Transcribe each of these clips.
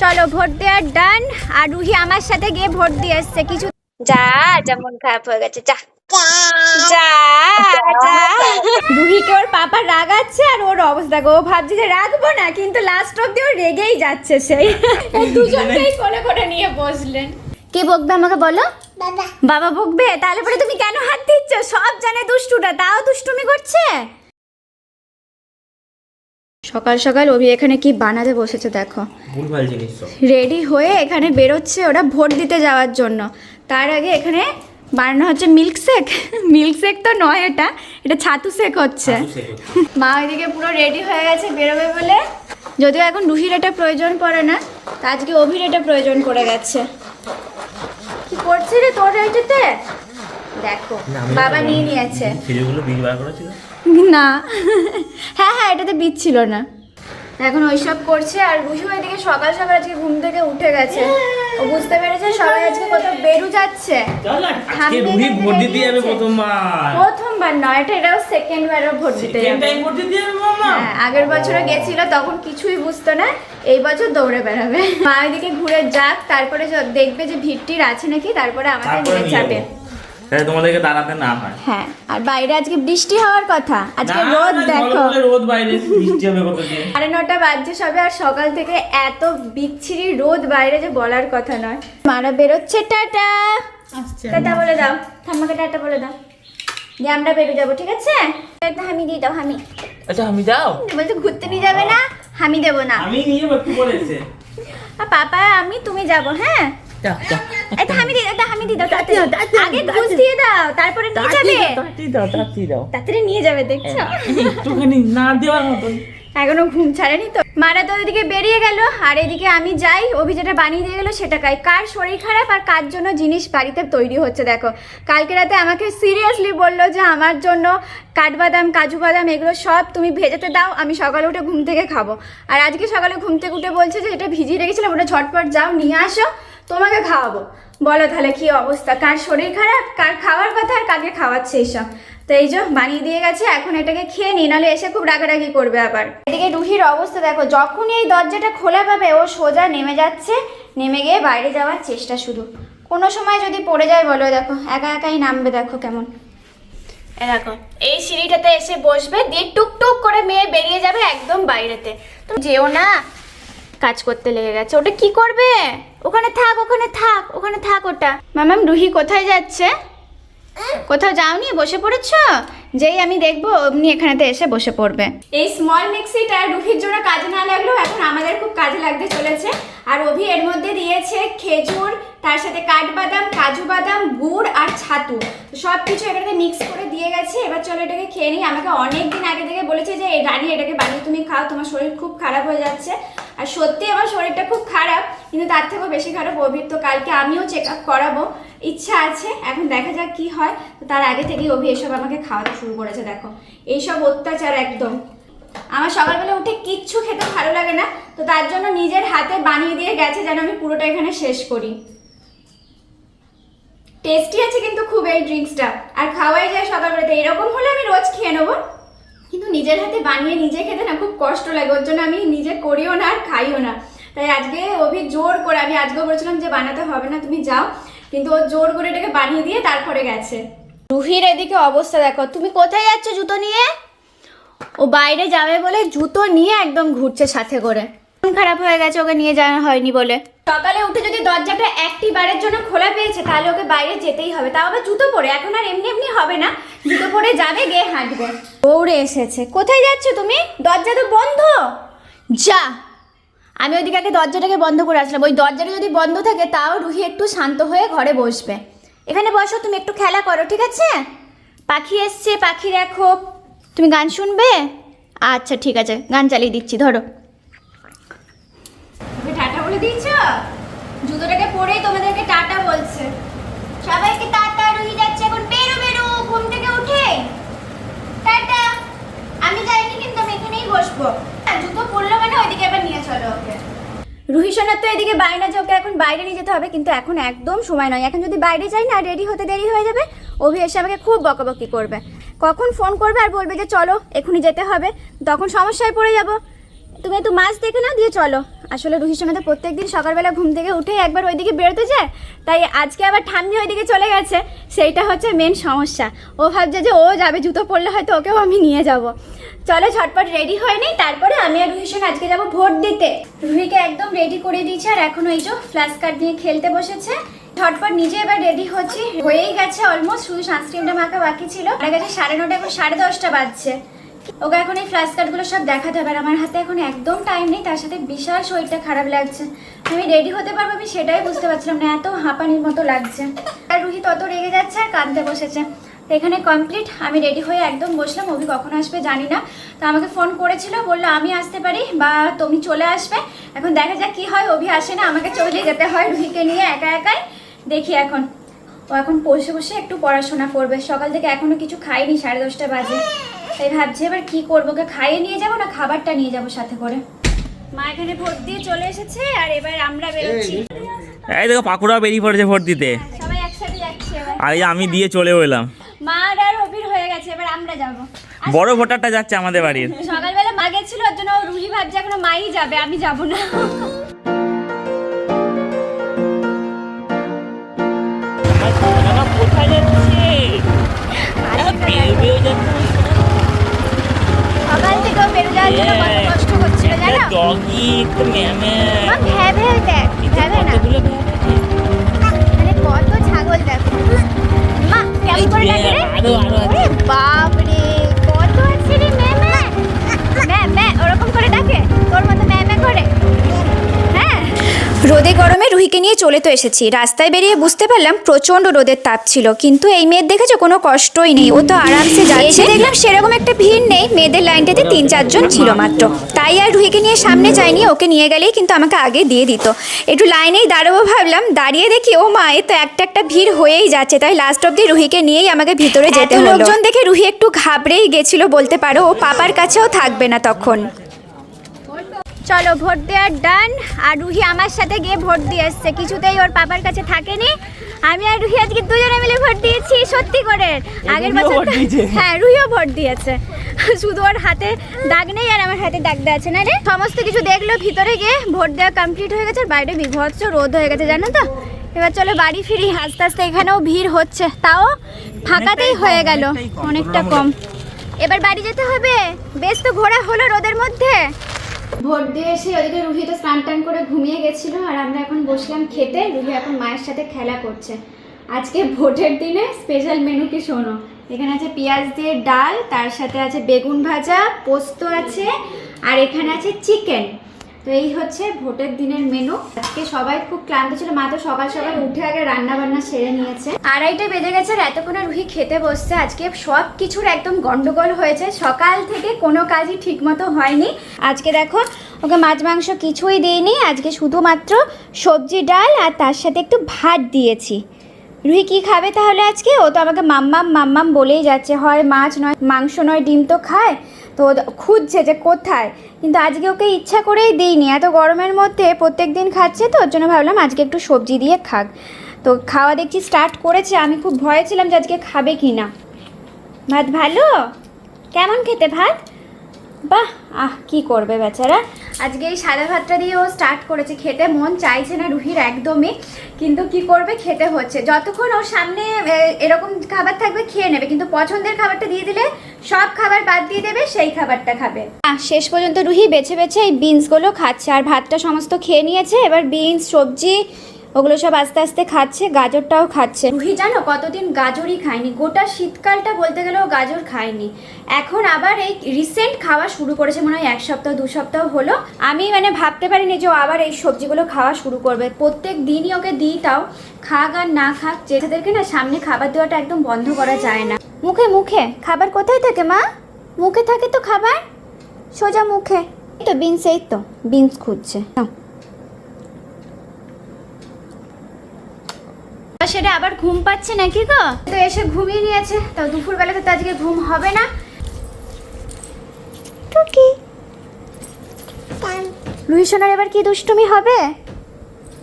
চলো ভোট দেওয়ার ডান আর রুহি আমার সাথে গিয়ে ভোট দিয়ে এসছে কিছু যা যা মন খারাপ হয়ে গেছে যা। যা যা। রুহিকে ওর পাপা রাগাচ্ছে আর ওর অবস্থা ও ভাবছে যে রাখব না কিন্তু লাস্ট অব্দি ও রেগেই যাচ্ছে সেই। দুজনকেই কোলে করে নিয়ে বসলেন। কে বকবে আমাকে বলো? বাবা বকবে? তাহলে পরে তুমি কেন হাত দিচ্ছ? সব জানে দুষ্টুটা তাও দুষ্টুমি করছে? সকাল সকাল অভি এখানে কি বানাতে বসেছে দেখো। ভুলভাল জিনিস রেডি হয়ে এখানে বেরোচ্ছে ওরা ভোট দিতে যাওয়ার জন্য। তার আগে এখানে বানানো হচ্ছে মিল্ক শেক মিল্ক শেক তো নয় এটা এটা ছাতু শেক হচ্ছে। মা ওইদিকে পুরো রেডি হয়ে গেছে বেরোবে বলে। যদিও এখন রুহির এটা প্রয়োজন পড়ে না তা আজকে অভির এটা প্রয়োজন পড়ে গেছে। কি করছে রে তোর এটাতে দেখো বাবা নিয়ে নিয়েছে। খেজুরগুলো বীজ বার করেছিল? না। হ্যাঁ হ্যাঁ এটাতে বীজ ছিল না। এখন ওইসব করছে আর রুহি ওইদিকে সকাল সকাল আজকে ঘুম থেকে উঠে গেছে। ও বুঝতে পেরেছে সবাই আজকে কোথাও বেরু যাচ্ছে। প্রথমবার। প্রথমবার নয় এটা এটাও সেকেন্ড বারও ভোট দিতে হ্যাঁ, আগের বছরে গেছিল তখন কিছুই বুঝতো না। এই বছর দৌড়ে বেড়াবে মা ওইদিকে ঘুরে যাক তারপরে দেখবে যে ভিড়টির আছে নাকি তারপরে তারপরে নিয়ে যাব। তাহলে তোমাদেরকে দাঁড়াতে না হয়। হ্যাঁ আর বাইরে আজকে বৃষ্টি হওয়ার কথা। আজকে রোদ দেখো। রোদ বাইরে বৃষ্টি হবে কত দিয়ে। সাড়ে নটা বাজছে সবে আর সকাল থেকে এত বিচ্ছিরি রোদ বাইরে যে বলার কথা নয়। মারা বেরোচ্ছে টাটা। টাটা বলে দাও। ঠাম্মাকে টাটা বলে দাও। যে আমরা বেরো যাব ঠিক আছে? একটা হামি দিয়ে দাও হামি। আচ্ছা আমি যাও বলতে ঘুরতে নিয়ে যাবে না হামি দেবো না। আমি নিয়ে যাব এসে। আর পাপা আমি তুমি যাব হ্যাঁ? যা যা একটা হামি দিয়ে দাও একটা হামি দাও তাড়াতাড়ি আগে ঘুষ দিয়ে দাও তারপরে নিয়ে যাবে। তাড়াতাড়ি দাও তাড়াতাড়ি দাও। তাড়াতাড়ি নিয়ে যাবে দেখছ? একটুখানি না দেওয়ার মতন। এখনও ঘুম ছাড়েনি তো। মারা তো ওইদিকে বেরিয়ে গেল আর এদিকে আমি যাই অভি যেটা বানিয়ে দিয়ে গেলো সেটা খাই কার শরীর খারাপ আর কার জন্য জিনিস বাড়িতে তৈরি হচ্ছে দেখো। কালকে রাতে আমাকে সিরিয়াসলি বলল যে আমার জন্য কাঠবাদাম কাজু বাদাম এগুলো সব তুমি ভেজাতে দাও আমি সকালে উঠে ঘুম থেকে খাব। আর আজকে সকালে ঘুম থেকে উঠে বলছে যে এটা ভিজিয়ে রেখেছিলাম ওটা ঝটপট যাও নিয়ে আসো। তোমাকে খাওয়াবো। বলো তাহলে কি অবস্থা? কার শরীর খারাপ? কার খাওয়ার কথা? আর কাকে খাওয়াচ্ছে এইসব? তো এই যে বানিয়ে দিয়ে গেছে, এখন এটাকে খেয়ে নি, নাহলে এসে খুব রাগারাগি করবে আবার। এদিকে রুহির অবস্থা দেখো, যখনই এই দরজাটা খোলা পাবে, ও সোজা নেমে যাচ্ছে, নেমে গিয়ে বাইরে যাওয়ার চেষ্টা শুরু কোনো সময় যদি পড়ে যায়, বলো দেখো, একা একাই নামবে, দেখো কেমন। দেখো, এই সিঁড়িটাতে এসে বসবে, দিয়ে টুকটুক করে মেয়ে বেরিয়ে যাবে একদম বাইরেতে। তো যেও না কাজ করতে লেগে গেছে। ওটা কি করবে? ওখানে থাক ওখানে থাক ওখানে থাক ওটা। মামাম, রুহি কোথায় যাচ্ছে? কোথাও যাওনি? বসে পড়েছ? যেই আমি দেখব, অমনি এখানেতে এসে বসে পড়বে। এই স্মল মিক্সিটা রুহির জন্য কাজে না লাগলেও এখন আমাদের খুব কাজে লাগতে চলেছে। আর অভি এর মধ্যে দিয়েছে খেজুর, তার সাথে কাঠবাদাম, কাজু বাদাম, গুড় আর ছাতু। সব কিছু এটাকে মিক্স করে দিয়ে গেছে। এবার চলো এটাকে খেয়ে নিই। আমাকে অনেক দিন আগে থেকে বলেছে যে, এই রানী, এটাকে বানিয়ে তুমি খাও। তোমার শরীর খুব খারাপ হয়ে যাচ্ছে। আর সত্যি আমার শরীরটা খুব খারাপ, কিন্তু তার থেকেও বেশি খারাপ অভির। তো কালকে আমিও চেক আপ করাবো। ইচ্ছা আছে, এখন দেখা যাক কি হয়। তো তার আগে থেকেই অভি এসব আমাকে খাওয়াতে শুরু করেছে, দেখো। এইসব অত্যাচার একদম। আমার সকালবেলা উঠে কিচ্ছু খেতে ভালো লাগে না, তো তার জন্য নিজের হাতে বানিয়ে দিয়ে গেছে যেন আমি পুরোটা এখানে শেষ করি। টেস্টি আছে কিন্তু খুব এই ড্রিঙ্কসটা আর খাওয়াই যায় সকালবেলাতে। এরকম হলে আমি রোজ খেয়ে নেব। কিন্তু নিজের হাতে বানিয়ে নিজে খেতে না খুব কষ্ট লাগে। ওর জন্য আমি নিজে করিও না আর খাইও না। তাই আজকে অভি জোর করে, আমি আজকেও বলেছিলাম যে বানাতে হবে না, তুমি যাও। কিন্তু ও জোর করে এটাকে বানিয়ে দিয়ে তারপরে গেছে। রুহির এদিকে অবস্থা দেখো, তুমি কোথায় যাচ্ছ জুতো নিয়ে? ও বাইরে যাবে বলে জুতো নিয়ে একদম ঘুরছে সাথে করে। খারাপ হয়ে গেছে ওকে নিয়ে যাওয়া হয়নি বলে। সকালে উঠে যদি দরজাটা একটি বারের জন্য খোলা পেয়েছে তাহলে ওকে বাইরে যেতেই হবে। তাও আবার জুতো পরে এখন আর এমনি এমনি হবে না। জুতো পরে যাবে গিয়ে হাঁটবে। দৌড়ে এসেছে। কোথায় যাচ্ছ তুমি? দরজা তো বন্ধ। যা। আমি ওইদিকে আগে দরজাটাকে বন্ধ করে আসলাম। ওই দরজাটা যদি বন্ধ থাকে তাও রুহি একটু শান্ত হয়ে ঘরে বসবে। এখানে বসো তুমি একটু খেলা করো ঠিক আছে? পাখি এসছে পাখি দেখো। তুমি গান শুনবে? আচ্ছা ঠিক আছে। গান চালিয়ে দিচ্ছি ধরো। টাটা বলে দিয়েছ? জুতোটাকে পরেই তোমাদেরকে টাটা বলছে। সবাইকে টাটা রুহি যাচ্ছে এখন। বেরো বেরো ঘুম থেকে উঠে। টাটা। আমি যাইনি কিন্তু আমি এখানেই বসবো। হ্যাঁ, জুতো পরলো মানে ওইদিকে এবার নিয়ে চলো ওকে। রুহি সোনার তো এদিকে বাইরে যে এখন বাইরে নিয়ে যেতে হবে কিন্তু এখন একদম সময় নয়। এখন যদি বাইরে যাই না রেডি হতে দেরি হয়ে যাবে। অভি এসে আমাকে খুব বকাবকি করবে। কখন ফোন করবে আর বলবে যে চলো এখনই যেতে হবে। তখন সমস্যায় পড়ে যাব। তুমি একটু মাছ দেখে নাও দিয়ে চলো। আসলে রুহির সঙ্গে তো প্রত্যেকদিন সকালবেলা ঘুম থেকে উঠে একবার ওইদিকে বেরোতে যায়, তাই আজকে আবার ঠাম্মি ওইদিকে চলে গেছে, সেইটা হচ্ছে মেন সমস্যা। ও ভাবছে যে ও যাবে, জুতো পরলে হয়তো ওকেও আমি নিয়ে যাব। চলো ঝটপট রেডি হয়ে নিই, তারপরে আমি আর রুহির সঙ্গে আজকে যাব ভোট দিতে। রুহিকে একদম রেডি করে দিয়েছে, আর এখন ওই যে ফ্ল্যাশ কার্ড নিয়ে খেলতে বসেছে। ঝটপট নিজে এবার রেডি হচ্ছি, হয়েই গেছে অলমোস্ট শুধু সানস্ক্রিনটা মাখা বাকি ছিল। আমার গেছে সাড়ে নটা এখন সাড়ে দশটা বাজছে। ওকে এখন এই ফ্ল্যাশ কার্ডগুলো সব দেখাতে হবে আর আমার হাতে এখন একদম টাইম নেই, তার সাথে বিশাল শরীরটা খারাপ লাগছে। আমি রেডি হতে পারব আমি সেটাই বুঝতে পারছিলাম না, এত হাঁপানির মতো লাগছে। আর রুহি তত রেগে যাচ্ছে আর কাঁদতে বসেছে। এখানে কমপ্লিট আমি রেডি হয়ে একদম বসলাম, অভি কখন আসবে জানি না। তো আমাকে ফোন করেছিল, বলল, আমি আসতে পারি বা তুমি চলে আসবে। এখন দেখা যাক কি হয়, অভি আসে না, আমাকে চলে যেতে হয় রুহিকে নিয়ে একা একাই। দেখি এখন। ও এখন বসে বসে একটু পড়াশোনা করবে। সকাল থেকে এখনও কিছু খাইনি সাড়ে দশটা বাজে। তাই ভাবছি এবার কি করব? ওকে খাইয়ে নিয়ে যাব না খাবারটা নিয়ে যাব সাথে করে? মা এখানে ভোট দিয়ে চলে এসেছে আর এবার আমরা বেরোচ্ছি। এই দেখো পাকুড়া বেরিয়ে পড়েছে ভোট দিতে। সবাই একসাথে যাচ্ছি এবার। আর আমি দিয়ে চলেও এলাম। মা আর অভির হয়ে গেছে এবার আমরা যাব। বড় ভোটারটা যাচ্ছে আমাদের বাড়ির। সকালবেলা মা গেছিল ওর জন্য রুহি ভাবছে এখনও মাই যাবে আমি যাব না। কোথায় যাচ্ছে সকাল থেকে ও বেরো যাওয়ার জন্য কত কষ্ট করছিল জানো? ডগি একটু ম্যামে। মা ভ্যাবে দেখ ভ্যাবে না। মানে কত ছাগল দেখো। মা কেমন করে ডাকে রে আরও আরও ওরে বাপ রে কত আছে রে ম্যামে ম্যা ম্যা ওরকম করে ডাকে? তোর মতো ম্যামে করে হ্যাঁ। রোদে গরমে রুহিকে নিয়ে চলে তো এসেছি। রাস্তায় বেরিয়ে বুঝতে পারলাম প্রচণ্ড রোদের তাপ ছিল। কিন্তু এই মেয়ের দেখেছ কোনো কষ্টই নেই। ও তো আরামসে যাচ্ছে। দেখলাম সেরকম একটা ভিড় নেই। মেয়েদের লাইনটাতে তিন চারজন ছিল মাত্র। তাই আর রুহিকে নিয়ে সামনে যাইনি। ওকে নিয়ে গেলেই কিন্তু আমাকে আগে দিয়ে দিত। একটু লাইনেই দাঁড়াবো ভাবলাম। দাঁড়িয়ে দেখি ও মা এ তো একটা একটা ভিড় হয়েই যাচ্ছে। তাই লাস্ট অব্দি রুহিকে নিয়েই আমাকে ভিতরে যেতে হলো। লোকজন দেখে রুহি একটু ঘাবড়েই গেছিল বলতে পারো। ও পাপার কাছেও থাকবে না তখন। চলো ভোট দেওয়ার ডান আর রুহি আমার সাথে গিয়ে ভোট দিয়ে এসছে। কিছুতেই ওর পাপার কাছে থাকেনি। আমি আর রুহি আজকে দুজনে মিলে ভোট দিয়েছি সত্যি করে। আগের বছর হ্যাঁ রুহিও ভোট দিয়েছে। শুধু ওর হাতে দাগ নেই আর আমার হাতে দাগ দেওয়া আছে না রে? সমস্ত কিছু দেখল ভিতরে গিয়ে ভোট দেওয়া কমপ্লিট হয়ে গেছে। আর বাইরে বিভৎস রোদ হয়ে গেছে জানো তো? এবার চলো বাড়ি ফিরি। আস্তে আস্তে এখানেও ভিড় হচ্ছে। তাও ফাঁকাতেই হয়ে গেল। অনেকটা কম। এবার বাড়ি যেতে হবে। বেশ তো ঘোরা হলো রোদের মধ্যে। ভোট দিয়ে এসে ওদিকে রুহি তো স্নান টান করে ঘুমিয়ে গেছিল আর আমরা এখন বসলাম খেতে। রুহি এখন মায়ের সাথে খেলা করছে। আজকে ভোটের দিনে স্পেশাল মেনু কি শোনো? এখানে আছে পেঁয়াজ দিয়ে ডাল, তার সাথে আছে বেগুন ভাজা, পোস্ত আছে, আর এখানে আছে চিকেন তো এই হচ্ছে ভোটের দিনের মেনু আজকে সবাই খুব ক্লান্ত ছিল। মা তো সকাল সকাল উঠে আগে রান্না বান্না সেরে নিয়েছে। আড়াইটে বেজে গেছে আর এতক্ষণে রুহি খেতে বসছে। আজকে সব কিছুর একদম গন্ডগোল হয়েছে। সকাল থেকে কোনো কাজই ঠিকমতো হয়নি। আজকে দেখো, ওকে মাছ মাংস কিছুই দিইনি। আজকে শুধুমাত্র সবজি ডাল আর তার সাথে একটু ভাত দিয়েছি। রুহি কি খাবে তাহলে আজকে? ও তো আমাকে মাম্মাম মাম্মাম বলেই যাচ্ছে। হয় মাছ নয়, মাংস নয়, ডিম তো খায়। তো খুঁজছে যে কোথায়। কিন্তু আজকে ওকে ইচ্ছা করেই দিইনি। এত গরমের মধ্যে প্রত্যেক দিন খাচ্ছে তো, ওর জন্য ভাবলাম আজকে একটু সবজি দিয়ে খাক। তো খাওয়া দেখছি স্টার্ট করেছে। আমি খুব ভয়ে ছিলাম যে আজকে খাবে কি না ভাত ভালো? কেমন খেতে ভাত? বাহ, আহ, কি করবে বেচারা? আজকে এই সাদা ভাতটা দিয়ে ও স্টার্ট করেছে খেতে। মন চাইছে না রুহির একদমই, কিন্তু কি করবে খেতে হচ্ছে। যতক্ষণ ওর সামনে এরকম খাবার থাকবে, খেয়ে নেবে। কিন্তু পছন্দের খাবারটা দিয়ে দিলে সব খাবার বাদ দিয়ে দেবে, সেই খাবারটা খাবে। শেষ পর্যন্ত রুহি বেছে বেছে এই বিনসগুলো খাচ্ছে। আর ভাতটা সমস্ত খেয়ে নিয়েছে। এবার বিনস সবজি ওগুলো সব আস্তে আস্তে খাচ্ছে গাজরটাও খাচ্ছে। রুহি জানো কতদিন গাজরই খায়নি? গোটা শীতকালটা বলতে গেলেও গাজর খায়নি। এখন আবার এই রিসেন্ট খাওয়া শুরু করেছে মনে হয় এক সপ্তাহ দু সপ্তাহ হলো। আমি মানে ভাবতে পারিনি যে ও আবার এই সবজিগুলো খাওয়া শুরু করবে। প্রত্যেক দিনই ওকে দিই তাও। খাক আর না খাক যেটাদেরকে না সামনে খাবার দেওয়াটা একদম বন্ধ করা যায় না। মুখে মুখে। খাবার কোথায় থাকে মা? মুখে থাকে তো খাবার? সোজা মুখে। তো বিনস এই তো। বিনস খুঁজছে। সেটা আবার ঘুম পাচ্ছে নাকি গো? তো এসে ঘুমিয়ে নিয়েছে। তো দুপুর বেলাতে তো আজকে ঘুম হবে না। টুকি। রুহি সোনার এবার কি দুষ্টুমি হবে?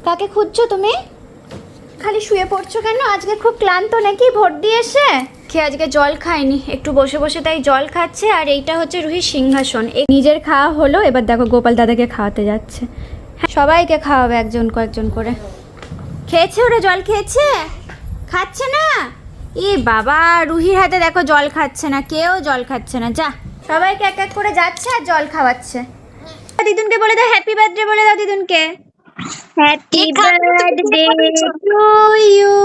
কাকে খুঁজছো তুমি? খালি শুয়ে পড়ছো কেন? আজকে খুব ক্লান্ত নাকি? ভোট দিয়ে এসে? খেয়ে আজকে জল খায়নি? একটু বসে বসে তাই জল খাচ্ছে আর এইটা হচ্ছে রুহির সিংহাসন। এই নিজের খাওয়া হলো এবার দেখো গোপাল দাদাকে খাওয়াতে যাচ্ছে। সবাইকে খাওয়াবে একজন কয়েকজন করে। খেয়েছে ওরা? জল খেয়েছে? খাচ্ছে না? এ বাবা রুহির হাতে দেখো জল খাচ্ছে না কেউ জল খাচ্ছে না। যা সবাইকে এক এক করে যাচ্ছে আর জল খাওয়াচ্ছে। দিদুনকে বলে দাও হ্যাপি বার্থডে বলে দাও দিদুনকে। হ্যাপি বার্থডে টু ইউ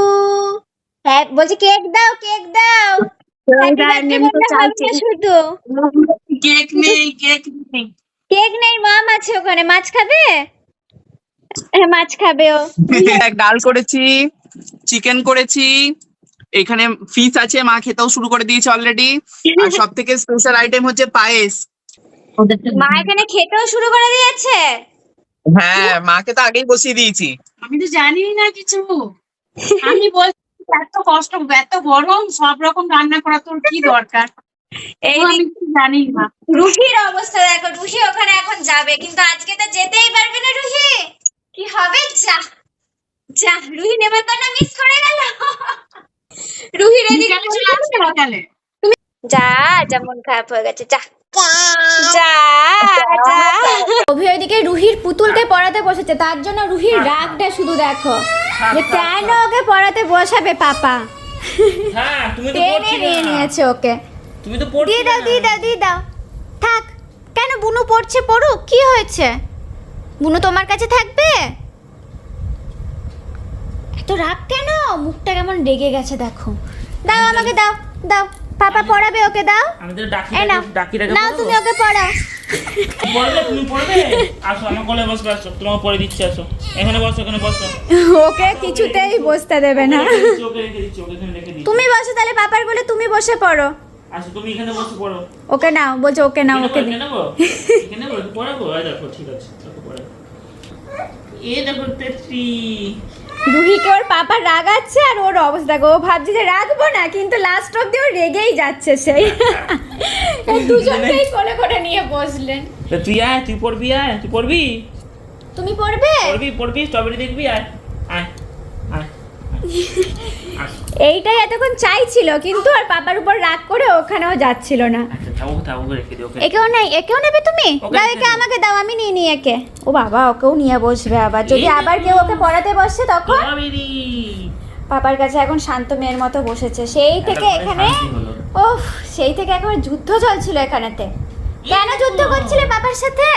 বলছি কেক দাও কেক দাও। শুধু। কেক নেই কেক নেই। কেক নেই মাম আছে ওখানে। মাছ খাবে? মাছ খাবে ও ডাল করেছি চিকেন করেছি এখানে ফিশ আছে মা খেতেও শুরু করে দিয়েছে অলরেডি আর সব থেকে স্পেশাল আইটেম হচ্ছে পায়েস। মা এখানে খেতেও শুরু করে দিয়েছে? হ্যাঁ মাকে তো আগেই বসিয়ে দিয়েছি। আমি তো জানি না কিছু। আমি বলছি এত কষ্ট এত গরম সব রকম রান্না করা তোর কি দরকার? এই তো আমি কিছু জানি না। রুহির অবস্থা দেখো রুহি ওখানে এখন যাবে কিন্তু আজকে তো যেতেই পারবে না রুহি। কি হবে? যা যা রুহি নেমন্তন্ন মিস করে গেল। তুমি এদিকে চলে আসবে সকালে যা যা মন খারাপ হয়ে গেছে যা। অভি ওইদিকে রুহির পুতুলকে পড়াতে বসেছে তার জন্য রুহির রাগটা শুধু দেখো। যে কেন ওকে পড়াতে বসাবে পাপা? হ্যাঁ তুমি তো টেনে নিয়ে নিয়েছে ওকে। তুমি তো পড়ছিলে দিয়ে দাও দিয়ে দাও দিয়ে দাও। থাক কেন বুনু পড়ছে পড়ুক কি হয়েছে? বুনু তোমার কাছে থাকবে? এত রাগ কেন? মুখটা কেমন রেগে গেছে দেখো। দাও আমাকে দাও দাও। পাপা পড়াবে ওকে দাও। আমি তো ডাকি নাও। ডাকি ডাকি নাও তুমি ওকে পড়াও। পড়বে তুমি পড়বে? আসো আমার কোলে বসবে আসো। তোমাকে পড়ে দিচ্ছি আসো। এখানে বসো এখানে বসো। ওকে কিছুতেই বসতে দেবে না। তুমি বসো তাহলে পাপার বলে তুমি বসে পড়ো। আসো তুমি এখানে বসে পড়ো। ওকে নাও বলছো ওকে নাও ওকে এখানে নেব এখানে নেব পড়াবো দেখো ঠিক আছে দেখো পড়াবো এ দেখো তেত্রি। রুহিকে ওর পাপা রাগাচ্ছে আর ওর অবস্থা? ও ভাবছে যে রাখব না কিন্তু লাস্ট অব্দি ও রেগেই যাচ্ছে সেই। দুজনকেই কোলে করে নিয়ে বসলেন। তুই আয় তুই পড়বি আয় তুই পড়বি? তুমি পড়বে? পড়বি পড়বি স্ট্রবেরি দেখবি আয় আয় আয়। এইটাই এতক্ষণ চাইছিল কিন্তু আর পাপার উপর রাগ করে ওখানেও যাচ্ছিল না। আচ্ছা একেও নাই একেও নেবে তুমি? দাও একে আমাকে দাও আমি নিয়ে নিই একে। ও বাবা ওকেও নিয়ে বসবে আবার। যদি আবার কেউ ওকে পড়াতে বসছে তখন? পাপার কাছে এখন শান্ত মেয়ের মতো বসেছে। সেই থেকে এখানে ওফ সেই থেকে এখন যুদ্ধ চলছিল এখানেতে। কেন যুদ্ধ করছিলে পাপার সাথে?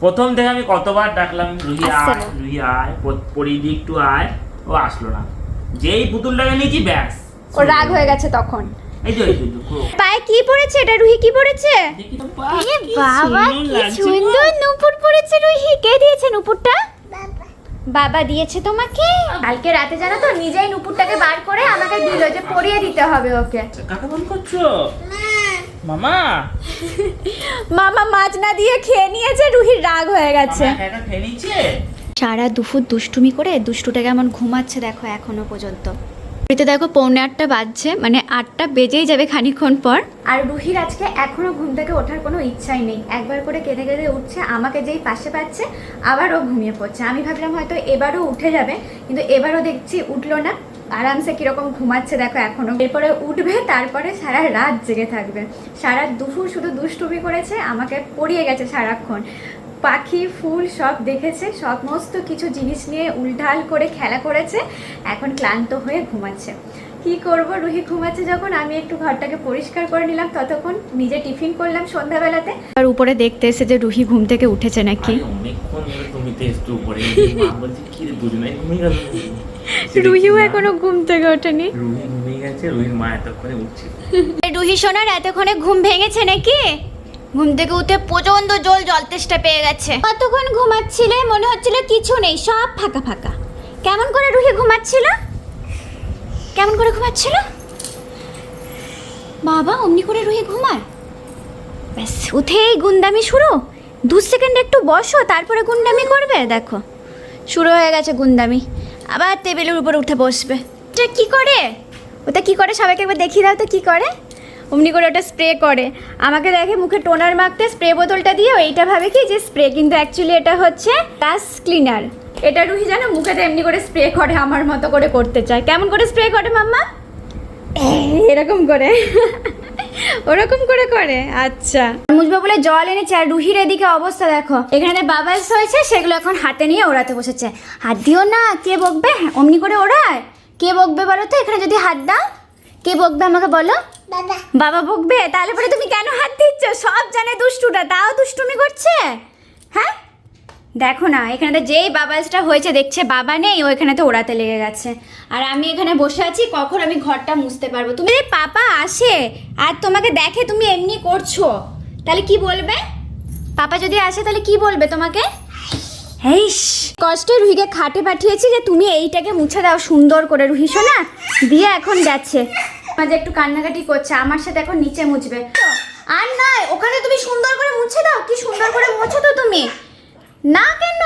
প্রথম থেকে আমি কতবার ডাকলাম রুহি আয় রুহি আয় প- পরিয়ে দি একটু আয়। ও আসলো না। যেই পুতুলটাকে নিয়েছি ব্যাস। ও রাগ হয়ে গেছে তখন। এই তো এই তো, এই তো, খুব। পায়ে কি পড়েছে? এটা রুহি কি পড়েছে? এ বাবা কি সুন্দর নুপুর পড়েছে রুহি। কে দিয়েছে নুপুরটা? বাবা। দিয়েছে তোমাকে? কালকে রাতে জানো তো নিজেই নুপুরটাকে বার করে আমাকে দিল যে পরিয়ে দিতে হবে ওকে। আচ্ছা, কাকে ফোন করছ? মামা? মামা মাছ না দিয়ে খেয়ে নিয়েছে রুহির রাগ হয়ে গেছে। খেয়ে নিচ্ছে সারা দুপুর দুষ্টুমি করে দুষ্টুটা কেমন ঘুমাচ্ছে দেখো এখনও পর্যন্ত। ঘড়িতে দেখো পৌনে আটটা বাজছে মানে আটটা বেজেই যাবে খানিকক্ষণ পর। আর রুহির আজকে এখনও ঘুম থেকে ওঠার কোনো ইচ্ছাই নেই। একবার করে কেঁদে কেঁদে উঠছে, আমাকে যেই পাশে পাচ্ছে আবারও ঘুমিয়ে পড়ছে। আমি ভাবলাম হয়তো এবারও উঠে যাবে, কিন্তু এবারও দেখছি উঠল না। আরামসে কীরকম ঘুমাচ্ছে দেখো এখনও। এরপরে উঠবে, তারপরে সারা রাত জেগে থাকবে। সারা দুপুর শুধু দুষ্টুমি করেছে, আমাকে পড়িয়ে গেছে সারাক্ষণ। পাখি ফুল সব দেখেছে সমস্ত কিছু জিনিস নিয়ে উল্টাল করে খেলা করেছে এখন ক্লান্ত হয়ে ঘুমাচ্ছে। কি করব? রুহি ঘুমাচ্ছে যখন আমি একটু ঘরটাকে পরিষ্কার করে নিলাম ততক্ষণ নিজে টিফিন করলাম সন্ধ্যাবেলাতে। আর উপরে দেখতে এসে যে রুহি ঘুম থেকে উঠেছে নাকি? রুহিও এখনও ঘুম থেকে ওঠেনি। রুহি ঘুমিয়ে গেছে রুহির মা এতক্ষণে উঠছে। রুহি সোনার এতক্ষণে ঘুম ভেঙেছে নাকি? ঘুম থেকে উঠে প্রচণ্ড জল জল তেষ্টা পেয়ে গেছে। কতক্ষণ ঘুমাচ্ছিলে? মনে হচ্ছিল কিছু নেই, সব ফাঁকা ফাঁকা। কেমন করে রুহি ঘুমাচ্ছিল? কেমন করে ঘুমাচ্ছিল? বাবা, অমনি করে রুহি ঘুমায়? ব্যাস, উঠেই গুন্দামি শুরু। দু সেকেন্ড একটু বসো, তারপরে গুন্ডামি করবে, দেখো। শুরু হয়ে গেছে গুন্ডামি। আবার টেবিলের উপর উঠে বসবে। এটা কি করে? ওটা কি করে? সবাইকে একবার দেখিয়ে দাও তো কি করে। অমনি করে ওটা স্প্রে করে। আমাকে দেখে মুখে টোনার মাখতে স্প্রে বোতলটা দিয়ে এইটা ভাবে কি যে স্প্রে কিন্তু অ্যাকচুয়ালি এটা হচ্ছে গ্লাস ক্লিনার এটা রুহি জানো মুখেতে এমনি করে স্প্রে করে আমার মতো করে করতে চায়। কেমন করে স্প্রে করে মাম্মা? এরকম করে। ওরকম করে করে? আচ্ছা। মুজবে বলে জল এনেছে আর রুহির এদিকে অবস্থা দেখো। এখানে বাবাস হয়েছে সেগুলো এখন হাতে নিয়ে ওড়াতে বসেছে। হাত দিও না কে বকবে? হ্যাঁ, অমনি করে ওড়ায়। কে বকবে বলো তো? এখানে যদি হাত দাও। কে বকবে আমাকে বলো? বাবা বকবে? তাহলে পরে তুমি কেন হাত দিচ্ছ? সব জানে দুষ্টুটা তাও দুষ্টুমি করছে? হ্যাঁ? দেখো না এখানে তো যেই বাবাসটা হয়েছে দেখছে বাবা নেই ও এখানে তো ওড়াতে লেগে গেছে। আর আমি এখানে বসে আছি কখন আমি ঘরটা মুছতে পারব? তুমি যদি পাপা আসে আর তোমাকে দেখে তুমি এমনি করছ তাহলে কি বলবে? পাপা যদি আসে তাহলে কি বলবে তোমাকে? হেইস। কষ্টে রুহিকে খাটে পাঠিয়েছি যে তুমি এইটাকে মুছে দাও সুন্দর করে রুহি শোনা? দিয়ে এখন গেছে মাঝে একটু কান্নাকাটি করছে, আমার সাথে এখন নিচে মুছবে। আর নয় ওখানে তুমি সুন্দর করে মুছে দাও, কি সুন্দর করে মুছো তো তুমি? না কেন?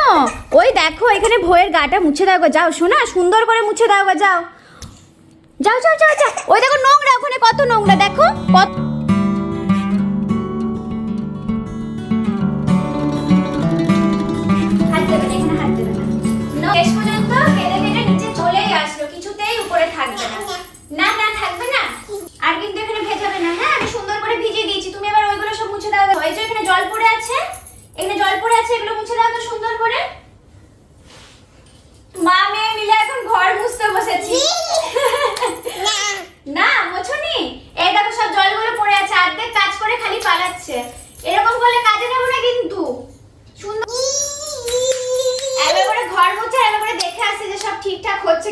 ওই দেখো, এখানে ভয়ের গাটা মুছে দাও যাও, শোনা, সুন্দর করে মুছে দাও যাও। যাও যাও যাও যাও। ওই দেখো নোংরা, ওখানে কত নোংরা, দেখো, কত শেষ পর্যন্ত কেঁদে কেটে নিচে চলেই আসলো কিছুতেই উপরে থাকবে না। না না, থাকবে না। আর কিন্তু এখানে ভেজাবে না হ্যাঁ? আমি সুন্দর করে ভিজিয়ে দিয়েছি। তুমি এবার ওইগুলো সব মুছে দাও। হয়েছে এখানে জল পড়ে আছে। এখানে জল পড়ে আছে এগুলো মুছে দাও তো সুন্দর করে। মা মেয়ে মিলে এখন ঘর মুছতে বসেছি। না মোছনি? এই দেখো সব জলগুলো পড়ে আছে অর্ধেক কাজ করে খালি পালাচ্ছে। এরকম করলে কাজে যাব না কিন্তু সুন্দর একবার করে ঘর মুছে একবার করে দেখে আসছে যে সব ঠিকঠাক হচ্ছে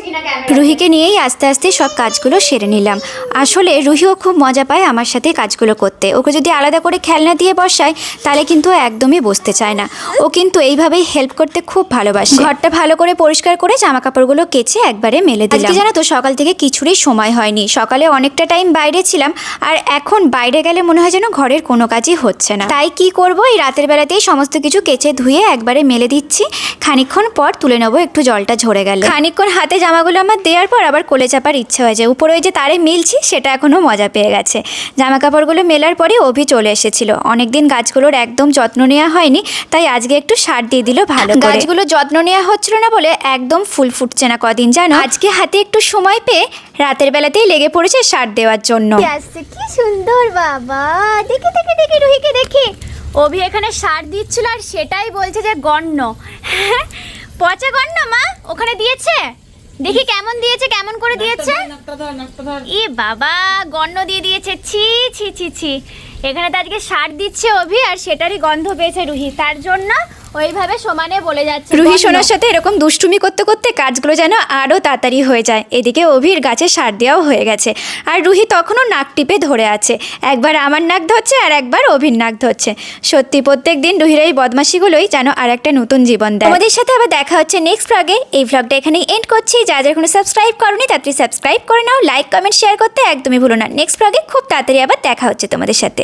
কিনা ক্যামেরা রুহিকে নিয়েই আস্তে আস্তে সব কাজগুলো সেরে নিলাম। আসলে রুহিও খুব মজা পায় আমার সাথে কাজগুলো করতে। ওকে যদি আলাদা করে খেলনা দিয়ে বসায় তাহলে কিন্তু ও একদমই বসতে চায় না। ও কিন্তু এইভাবেই হেল্প করতে খুব ভালোবাসে। ঘরটা ভালো করে পরিষ্কার করে জামা কাপড়গুলো কেচে একবারে মেলে দিলাম। আজকে জানো তো সকাল থেকে কিছুরই সময় হয়নি। সকালে অনেকটা টাইম বাইরে ছিলাম আর এখন বাইরে গেলে মনে হয় যেন ঘরের কোনো কাজই হচ্ছে না। তাই কি করব? এই রাতের বেলাতেই সমস্ত কিছু কেচে ধুয়ে একবারে মেলে দিচ্ছি। খানিকক্ষণ পর তুলে নেব একটু জলটা ঝরে গেল। খানিকক্ষণ হাতে জামাগুলো আমার দেওয়ার পর আবার কোলে চাপার ইচ্ছে হয়ে যায়। উপরে ওই যে তারে মিলছি সেটা এখনও মজা পেয়ে গেছে। জামা কাপড়গুলো মেলার পরে অভি চলে এসেছিল। অনেকদিন গাছগুলোর একদম যত্ন নেওয়া হয়নি তাই আজকে একটু সার দিয়ে দিল ভালো গাছগুলো যত্ন নেওয়া হচ্ছিল না বলে একদম ফুল ফুটছে না কদিন জানো? আজকে হাতে একটু সময় পেয়ে রাতের বেলাতেই লেগে পড়েছে সার দেওয়ার জন্য। কি সুন্দর বাবা। দেখে দেখে দেখি রুহিকে দেখি। অভি এখানে সার দিচ্ছিল আর সেটাই বলছে যে গণ্য। পচা গণ্য মা? ওখানে দিয়েছে? দেখি কেমন দিয়েছে কেমন করে দিয়েছে? ই বাবা গণ্য দিয়ে দিয়েছে ছি ছি ছি ছি। এখানে তো আজকে সার দিচ্ছে অভি আর সেটারই গন্ধ পেয়েছে রুহি। তার জন্য ওইভাবে সমানে বলে যাচ্ছে রুহি। সোনার সাথে এরকম দুষ্টুমি করতে করতে কাজগুলো যেন আরও তাড়াতাড়ি হয়ে যায়। এদিকে অভির গাছে সার দেওয়াও হয়ে গেছে। আর রুহি তখনও নাক টিপে ধরে আছে। একবার আমার নাক ধরছে আর একবার অভির নাক ধরছে। সত্যি প্রত্যেক দিন রুহির এই বদমাশিগুলোই যেন আর একটা নতুন জীবন দেয়। আমাদের সাথে আবার দেখা হচ্ছে নেক্সট ব্লগে এই ব্লগটা এখানেই এন্ড করছি। যা যারা কোনো সাবস্ক্রাইব করনি তাড়াতাড়ি সাবস্ক্রাইব করে নাও। লাইক কমেন্ট শেয়ার করতে একদমই ভুলো না। নেক্সট ব্লগে খুব তাড়াতাড়ি আবার দেখা হচ্ছে তোমাদের সাথে।